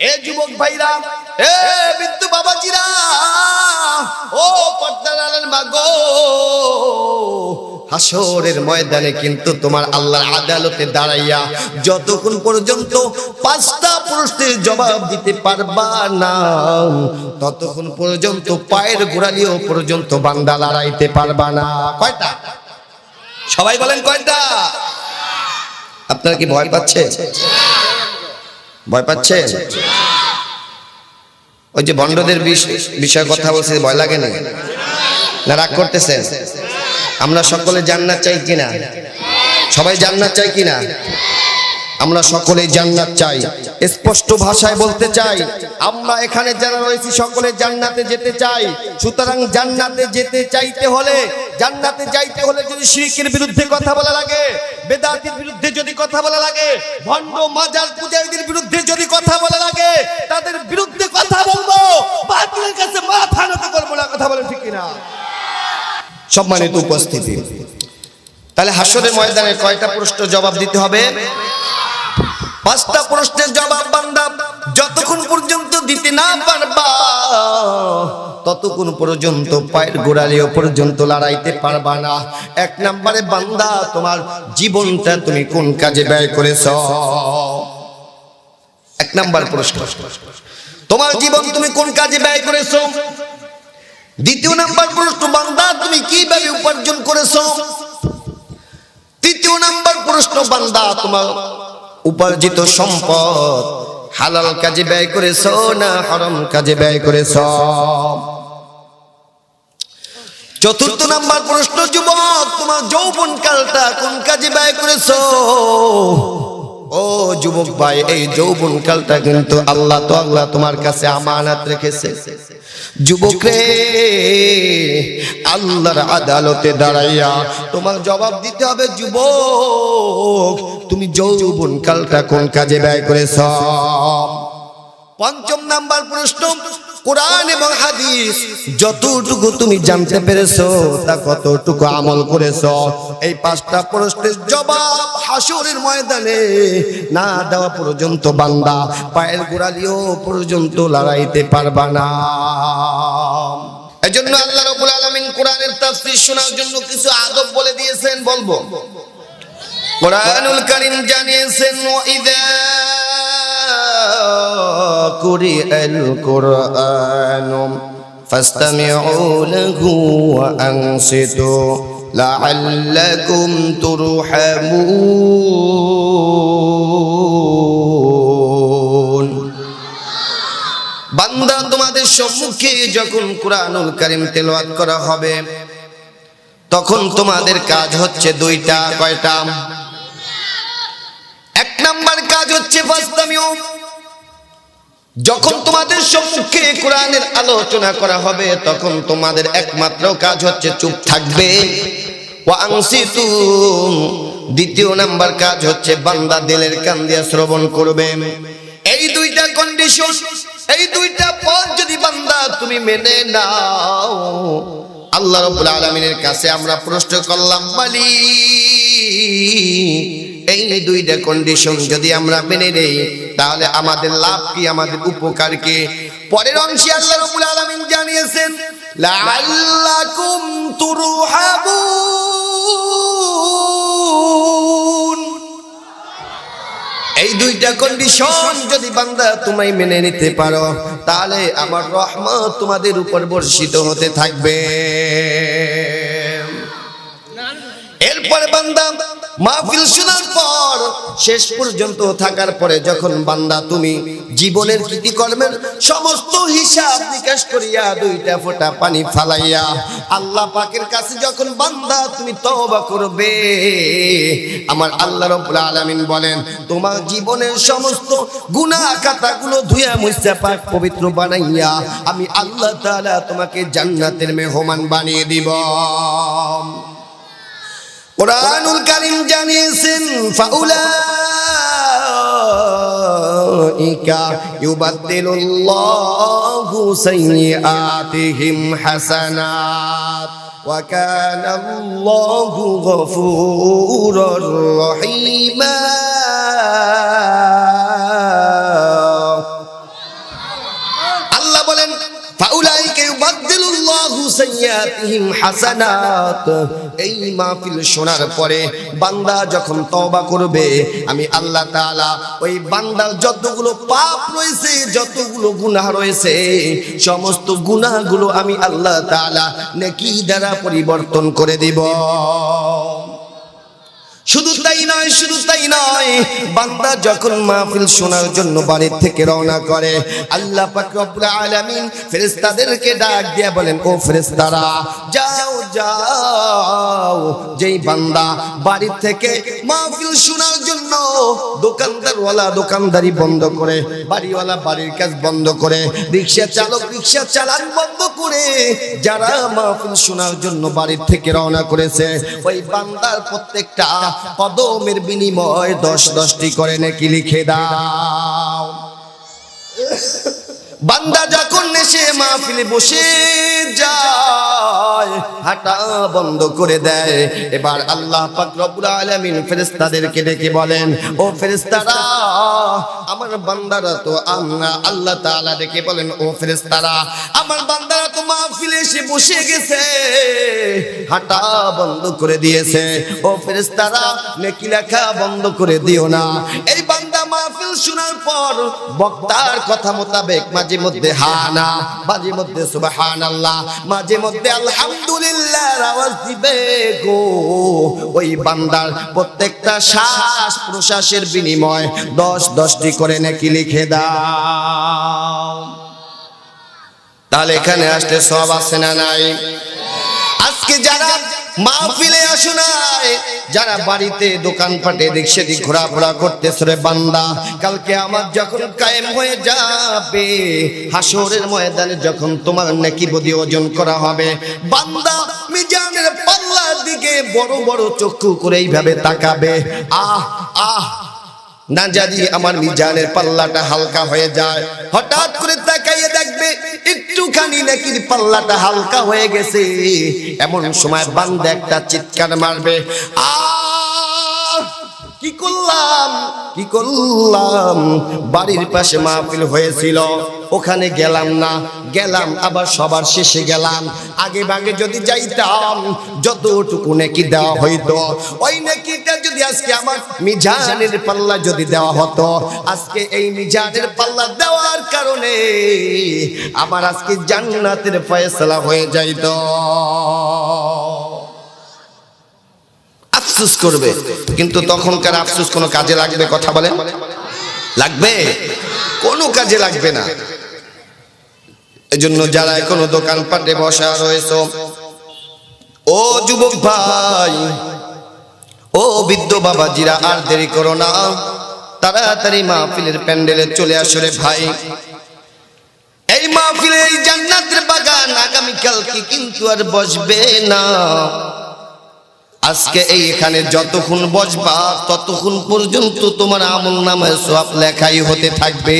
এ যুবক ভাইরা, এ বিদ্যু বাবাজিরা, ও পর্দার মাগো হাসরের ময়দানে কিন্তু তোমার আল্লাহর আদালতে দাঁড়াইয়া যতক্ষণ পর্যন্ত পাঁচটা প্রশ্নের জবাব দিতে পারবা না, ততক্ষণ পর্যন্ত পায়ের গোড়ালিও পর্যন্ত বান্দা লড়াইতে পারবা না। কয়টা? সবাই বলেন কয়টা? আপনারা কি ভয় পাচ্ছে? ভয় পাচ্ছে? ওই যে বন্ডদের বিষয়ে কথা বলছে, ভয় লাগে না না, রাগ করতেছে? আমরা সকলে জান্নাত চাই কিনা? সবাই জান্নাত চাই কিনা? আমরা সকলে জান্নাত চাই। স্পষ্ট ভাষায় বলতে চাই, আমরা এখানে যারা রয়েছি সকলে জান্নাতে যেতে চাই। সুতরাং জান্নাতে যেতে চাইতে হলে, জান্নাতে যাইতে হলে যদি শিরকের বিরুদ্ধে কথা বলা লাগে, বেদাতির বিরুদ্ধে যদি কথা বলা লাগে, ভণ্ড মাজার পূজারীদের বিরুদ্ধে যদি কথা বলা লাগে, তাদের বিরুদ্ধে কথা বলব। বাতিলের কাছে মাথা নত করব না, কথা বলে ঠিক কিনা? সম্মানিত উপস্থিতি। তাহলে হাসরের ময়দানে কয়টা প্রশ্ন জবাব দিতে হবে? পাঁচটা প্রশ্নের জবাব বান্দা, যতক্ষণ পর্যন্ত দিতে না পারবা, ততক্ষণ পর্যন্ত পায়ের গোড়ালিও পর্যন্ত লড়াইতে পারবা না। এক নম্বরে বান্দা, তোমার জীবনটা তুমি কোন কাজে ব্যয় করেছ? এক নাম্বার প্রশ্ন, তোমার জীবন তুমি কোন কাজে ব্যয় করেছ? দ্বিতীয় নাম্বার প্রশ্ন, বান্দা, তুমি কীভাবে উপার্জন করেছ? তৃতীয় নাম্বার প্রশ্ন, বান্দা, তোমার উপার্জিত সম্পদ হালাল কাজে ব্যয় করেছ না হারাম কাজে ব্যয় করেছ? চতুর্থ নাম্বার প্রশ্ন, যুবক, তোমার যৌবন কালটা কোন কাজে ব্যয় করেছ? ও যুবক ভাই, এই যৌবন কালটা কিন্তু আল্লাহ তো আল্লাহ তোমার কাছে আমানাত রেখেছে। যুবক রে আল্লাহর আদালতে দাঁড়াইয়া তোমার জবাব দিতে হবে, যুবক, তুমি যৌবন কালটা কোন কাজে ব্যয় করেছ? পঞ্চম নাম্বার প্রশ্ন কোরআন এবং হাদিস যতটুকু তুমি জানতে পেরেছ, তা কতটুকু আমল করেছ? এই পাঁচটা প্রশ্নের জবাব হাসুরের ময়দানে না দেওয়া পর্যন্ত বান্দা, পায়ের গোড়ালিও পর্যন্ত লড়াইতে পারবা না। এজন্য আল্লাহ রাব্বুল আলামিন কোরআনের তাফসীর শোনার জন্য কিছু আদব বলে দিয়েছেন, বলব। কোরআনুল কারীম জানিয়েছেন ওয়াইদা কুরিআল কুরআন ফাসতামিউ লাহু ওয়া আনসিতু লাআল্লাকুম তুরহামুন। বান্দা তোমাদের সম্মুখে যখন কোরআনুল কারীম তেলাওয়াত করা হবে, তখন তোমাদের কাজ হচ্ছে দুইটা, কয়টা? এক নাম্বার কাজ হচ্ছে ফাস্তামিউ। যখন তোমাদের সম্মুখে কোরআনের আলোচনা করা হবে, তখন তোমাদের একমাত্র কাজ হচ্ছে চুপ থাকবে। দ্বিতীয় নাম্বার কাজ হচ্ছে বান্দা দিলের কান দিয়ে শ্রবণ করবে। এই দুইটা কন্ডিশন এই দুইটা পথ যদি বান্দা তুমি মেনে নাও, আল্লাহ রাব্বুল আলামিনের কাছে আমরা প্রশ্ন করলাম, মালি এই দুইটা কন্ডিশন যদি আমরা মেনে নেই, তাহলে আমাদের লাভ কি, আমাদের উপকার কি? পরের অংশে আল্লাহ রাব্বুল আলামিন জানিয়েছেন, লাআল্লাকুম তুরহাবুন। এই দুইটা কন্ডিশন যদি বান্দা তুমি মেনে নিতে পারো, তাহলে আমার রহমত তোমাদের উপর বর্ষিত হতে থাকবে। এরপরে বান্দা মাহফিল শোনার পর, শেষ পর্যন্ত থাকার পরে যখন বান্দা তুমি জীবনের কৃতিকর্মের সমস্ত হিসাব নিকাশ করিয়া দুইটা ফোঁটা পানি ফালাইয়া আল্লাহ পাকের কাছে যখন বান্দা তুমি তওবা করবে, আমার আল্লাহ রাব্বুল আলামিন বলেন, তোমার জীবনের সমস্ত গুনাহ খাতাগুলো ধুইয়া মুছতে পাক পবিত্র বানাইয়া আমি আল্লাহ তাআলা তোমাকে জান্নাতের মেহমান বানিয়ে দিব। কোরআনুল কারিম জানিয়েছেন ফাউলা ইউবাদ্দিলুল্লাহু সাইয়্যাতিহিম হাসানাত ওয়া কানা আল্লাহু গফুরুর রহিমা। এই মাহফিল শোনার পরে বান্দা যখন তওবা করবে, আমি আল্লাহ তাআলা ওই বান্দার যতগুলো পাপ রয়েছে, যতগুলো গুনাহ রয়েছে, সমস্ত গুনাহগুলো আমি আল্লাহ তাআলা নেকি দ্বারা পরিবর্তন করে দিব। শুধু তাই নয়, শুধু তাই নয়, বান্দা যখন মাহফিল শোনার জন্য বাড়ির থেকে রওনা করে, আল্লাহ পাক রব্বুল আলামিন ফেরেশতাদেরকে ডাক দিয়ে বলেন, ও ফেরেশতারা, যাও যাও। যেই বান্দা বাড়ির থেকে মাহফিল শোনার জন্য দোকানদারওয়ালা দোকানদারি বন্ধ করে, বাড়িওয়ালা বাড়ির কাজ বন্ধ করে, রিক্সা চালক রিক্সা চালান বন্ধ করে, যারা মাহফিল শোনার জন্য বাড়ির থেকে রওনা করেছে, ওই বান্দার প্রত্যেকটা কদমের বিনিময় দশ দশটি করে নাকি লিখে দাও। বান্দা যখন এসে মাহফিলে বসে যায়, হাঁটা বন্ধ করে দেয়। এবার আল্লাহ পাক রব্বুল আলামিন ফেরেশতাদেরকে ডেকে বলেন, ও ফেরেশতারা, আমার বান্দারা তো আমরা আল্লাহ তাআলা ডেকে বলেন, ও ফেরেশতারা, আমার বান্দারা তো মাহফিলে এসে বসে গেছে, হাঁটা বন্ধ করে দিয়েছে। ও ফেরেশতারা, নেকি লেখা বন্ধ করে দিও না। এই বান্দা মাহফিল শোনার পর বক্তার কথা মোতাবেক মাঝে মধ্যে হানা, মাঝে মধ্যে সুবহান আল্লাহ মাঝে আলহামদুলিল্লাহ আওয়াজ দিবে গো। ওই বান্দার প্রত্যেকটা শ্বাস প্রশ্বাসের বিনিময় দশ দশটি করে নাকি লিখে দাও। তাহলে এখানে আসলে সব আছে না নাই? আজকে যারা মাহফিলে আসো নাই, যারা বাড়িতে দোকানপাটে দিক ঘোরাফেরা করতেছে রে বান্দা, কালকে আমার যখন কায়েম হয়ে যাবে হাসরের ময়দানে যখন তোমার নাকি বদি ওজন করা হবে, বান্দা মিজানের পাল্লার দিকে বড় বড় চক্ষু করে এইভাবে তাকাবে, আহ আহ না জানি আমার মিজানের পাল্লাটা হালকা হয়ে যায়। হঠাৎ করে তাকাইয়ে দেখবে একটুখানি নাকি পাল্লাটা হালকা হয়ে গেছে। এমন সময় বান্দা একটা চিৎকার মারবে, আহ! কি করলাম? কি করলাম? বাড়ির পাশে মাহফিল হয়েছিল, ওখানে গেলাম না। গেলাম, আবার সবার শেষে গেলাম। আগে ভাগে যদি যাইতাম, যতটুকু নাকি দেওয়া হইতো, ওই নাকিটা যদি আজকে আমার মিজানের পাল্লা যদি দেওয়া হতো, আজকে এই মিজানের পাল্লা দেওয়ার কারণে আমার আজকে জান্নাতের ফয়সালা হয়ে যাইতো। আফসুস করবে। কিন্তু তখনকার আফসুস কোনো কাজে লাগবে? কথা বলেন। লাগবে? কোনো কাজে লাগবে না। এজন্য যারা এখনও দোকানপাটে বসা রয়েছে, ও যুবক ভাই, ও বৃদ্ধ বাবাজিরা, আর দেরি করো না। তাড়াতাড়ি মাহফিলের প্যান্ডেলে চলে আসো রে ভাই। এই মাহফিলে এই জান্নাতের বাগান আগামীকালকে কিন্তু আর বসবে না। আজকে এই এখানে যতক্ষণ বসবা ততক্ষণ পর্যন্ত তোমার আমল নামে সব লেখাই হতে থাকবে।